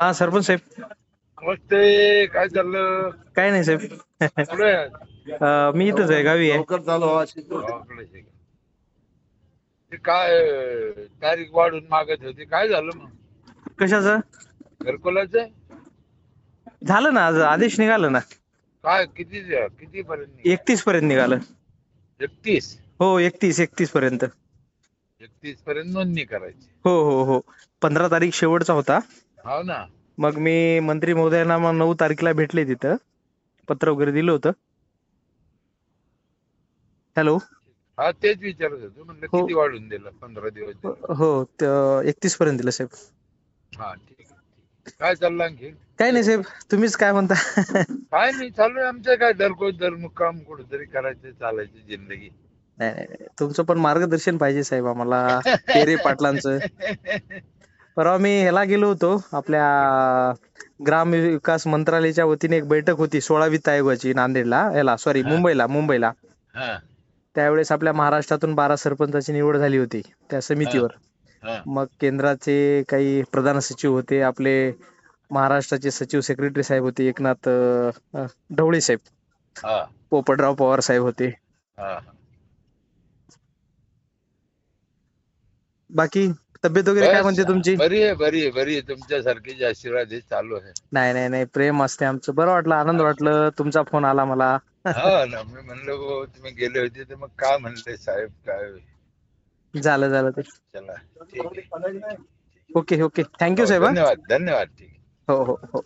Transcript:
हा सरपंच साहेब. नमस्ते काय चाललं? काय नाही साहेब. कुठे आहे? अं, मी इथंच आहे गावी आहे. लवकर चालू व्हा अशी गावाकडेच आहे का? ते काय अं, तारीख वाढून मागत होती. काय झालं मग? कशाचं? घरकुलाचं? झालं ना आज आदेश निघाला ना. काय किती किती पर्यंत एकतीस पर्यंत निघालं. एकतीस? हो एकतीस एकतीस पर्यंत. एकतीस पर्यंत नोंदणी करायची. हो हो हो. पंधरा तारीख शेवटचा होता. हो ना. मग मी मंत्री महोदयांना मग नऊ तारखेला भेटले तिथं. पत्र वगैरे दिलं होतं. हॅलो. हा तेच विचारत होतो. म्हणलं हो. किती वाढून दिलं? पंधरा दिवस दिलं. हो एकतीस पर्यंत दिलं साहेब. हा ठीक आहे ठीक आहे. काय चाललं आणखी? काय नाही साहेब. तुम्हीच काय म्हणता? काय नाही चालू आहे आमचं काय? दरकोज दर मुक्काम कुठेतरी करायचं चालायची जिंदगी. नाही नाही. तुमचं पण मार्गदर्शन पाहिजे साहेब आम्हाला. पाटलांचं. परवा मी ह्याला गेलो होतो आपल्या ग्राम विकास मंत्रालयाच्या वतीने एक बैठक होती सोळा वित्त आयोगाची नांदेडला ह्याला सॉरी मुंबईला मुंबईला. त्यावेळेस आपल्या महाराष्ट्रातून बारा सरपंचाची निवड झाली होती त्या समितीवर. मग केंद्राचे काही प्रधान सचिव होते आपले महाराष्ट्राचे सचिव सेक्रेटरी साहेब होते एकनाथ ढवळे साहेब. पोपटराव पवार साहेब होते. बाकी तब्येत वगैरे काय बस, म्हणते तुमची? बरी आहे बरी आहे बरी आहे. तुमच्यासारखी आशीर्वाद हे चालू आहे. नाही नाही नाही. प्रेम असते आमचं. बरं वाटलं आनंद वाटलं. तुमचा फोन आला मला. हा ना. मी म्हणलं बुवा, तुम्ही गेले होते तर मग काय म्हणले साहेब? काय झालं झालं ते. चला ठीक आहे. Okay okay. थँक्यू साहेब हा. धन्यवाद. धन्यवाद ठीक आहे. हो हो हो.